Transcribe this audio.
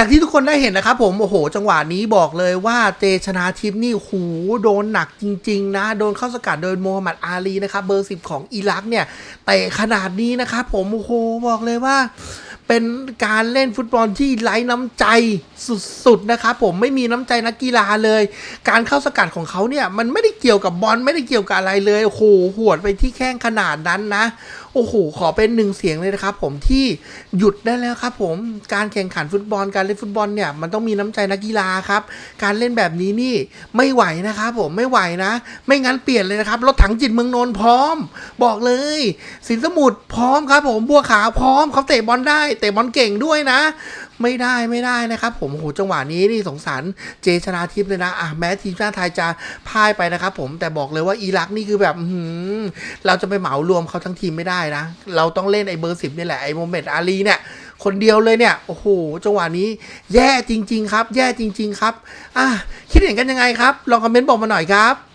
จากที่ทุกคนได้เห็นนะครับผมโอ้โห จังหวะนี้บอกเลยว่าเจชนาทิพนี่หูโดนหนักจริง ๆ นะ โดนเข้าสกัดโดยโมฮัมหมัดอาลีนะครับเบอร์สิบของอิรักเนี่ยเตะขนาดนี้นะครับผมโอ้โหบอกเลยว่า เป็นการเล่นฟุตบอลที่ไร้น้ำใจสุดๆนะครับผมไม่มีน้ำใจนักกีฬาเลย การเข้าสกัดของเขาเนี่ยมันไม่ได้เกี่ยวกับบอลไม่ได้เกี่ยวกับอะไรเลยโอ้โหหวดไปที่แข้งขนาดนั้นนะ โอ้โหขอเป็นหนึ่งเสียงเลยนะครับผมที่หยุดได้แล้วครับผมการแข่งขันฟุตบอลการเล่นฟุตบอลเนี่ยมันต้องมีน้ำใจนักกีฬาครับการเล่นแบบนี้นี่ไม่ไหวนะครับผมไม่ไหวนะ ไม่งั้นเปลี่ยนเลยนะครับรถถังจิตเมืองนนท์พร้อม บอกเลย สินสมุทรพร้อมครับผมบัวขาวพร้อมเขาเตะบอลได้เตะบอลเก่งด้วยนะ ไม่ได้ไม่ได้นะครับ ผมโอ้โหจังหวะนี้นี่สงสารเจชนาทิพย์เลยนะอะแม้ทีมชาติไทยจะพ่ายไปนะครับ ผมแต่บอกเลยว่าอิรักนี่คือแบบหือเราจะไปเหมารวมเขาทั้งทีมไม่ได้นะ เราต้องเล่นไอ้เบอร์สิบนี่แหละไอ้โมเมดอาลีเนี่ยคนเดียวเลยเนี่ย โอ้โห จังหวะนี้แย่จริง ๆ ครับ แย่จริง ๆ ครับ อะ คิดเห็นกันยังไงครับ ลองคอมเมนต์บอกมาหน่อยครับ